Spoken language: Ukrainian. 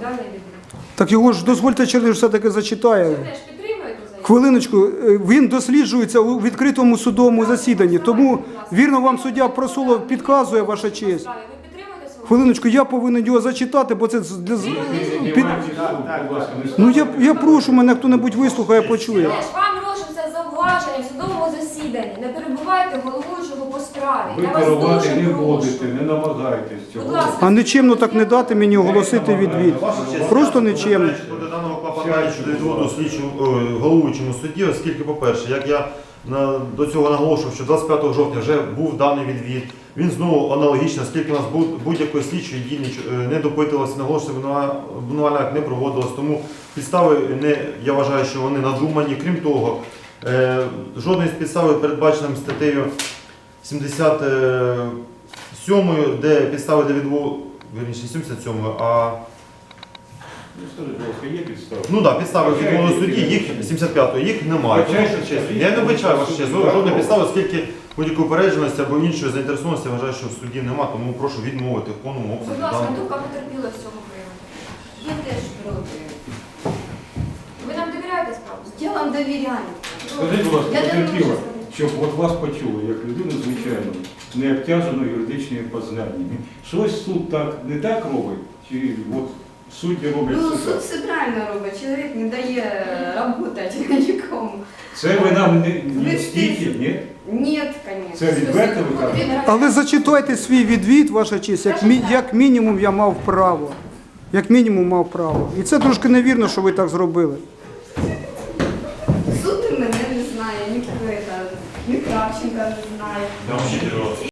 даний відвід. Так його ж дозвольте Черниш все-таки зачитає. Ви теж підтримуєте заяву? Хвилиночку, е, він досліджується у відкритому судовому засіданні. Тому вірно вам суддя просуло підказує ваша честь. Ви підтримуєте свою? Хвилиночку, я повинен його зачитати, бо це з- для з- під... Не Ну я, я прошу мене хто-небудь вислухає, почує. Теж вам рошуться в судовому засіданні. Не перебувайте головуючого по справі. Ви Я вас керувати дуже не прошу. будете, не намагайтесь Будь цього. ласка. А нечемно так не дати мені оголосити відвід. Просто нечемно. заперечую даного клопотання щодо відводу слідчому е, головуючому судді, оскільки, по-перше, як я на, до цього наголошував, що 25 жовтня вже був даний відвід. Він знову аналогічно, оскільки у нас будь- будь-якої слідчої дії ніч- е, не допитувалося, наголошувався, обвинувальний акт не проводилось. Тому підстави не я вважаю, що вони надумані. Крім того, жодної з підстав передбаченим статтею 77, де підстави для відводу, вірніше 77, а Ну, скажіть, будь ласка, є підстави? Ну так, підстави відмовного судді, їх 75-го, їх немає. Тому що, чесно, Я не вбачаю ваша честь, жодної підстави, оскільки будь-якої упередженості або іншої заінтересованості я вважаю, що в суді немає, тому прошу відмовити в повному обсязі Будь ласка, даного. думка потерпіла з цього приводу. Я теж проти. Ви нам довіряєте справу? Я вам довіряю. Скажіть, будь ласка, Я потерпіла, щоб от вас почули, як людину звичайну, не обтяжену юридичними познаннями. Щось суд так не так робить, чи от судді роблять Ну, все суд так? все правильно робить. Чоловік не дає працювати нікому. Це ви нам не, Ви не стільки, ні? Ні, звісно. Це відверто ви кажете? Але зачитайте свій відвід, ваша честь, як, мі, як мінімум я мав право. Як мінімум мав право. І це трошки невірно, що ви так зробили. Суд і мене не знає, Квита, ні Кравченка не знає.